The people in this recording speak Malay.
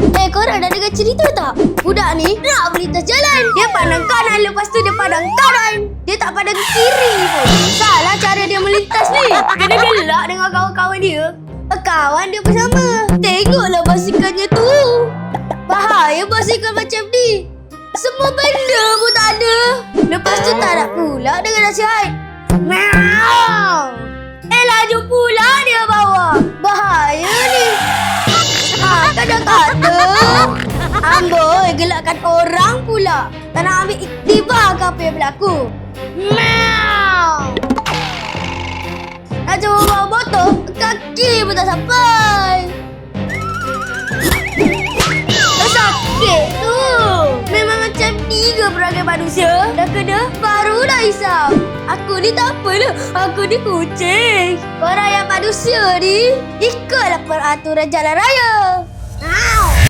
Eh, korang dah dengar cerita tak? Budak ni nak melintas jalan. Dia pandang kanan, lepas tu dia pandang kanan. Dia tak pandang kiri pun. Salah cara dia melintas ni. Kena gelak dengan kawan-kawan dia. Kawan dia bersama. Tengoklah basikalnya tu. Bahaya basikal macam ni. Semua benda pun tak ada. Lepas tu tak nak pula dengan nasihat. Meow. Eh, laju pula dia bawa. Bahaya ni. Ha, kadang Amboi, gelakkan orang pula. Tak nak ambil iktibar ke apa yang berlaku. Meow. Nak cuba bawa motor, kaki pun tak sampai. Sakit tu. Memang macam ke perangai manusia? Dah kena, barulah hisap. Aku ni tak apalah. Aku ni kucing. Orang yang manusia ni, ikutlah peraturan jalan raya.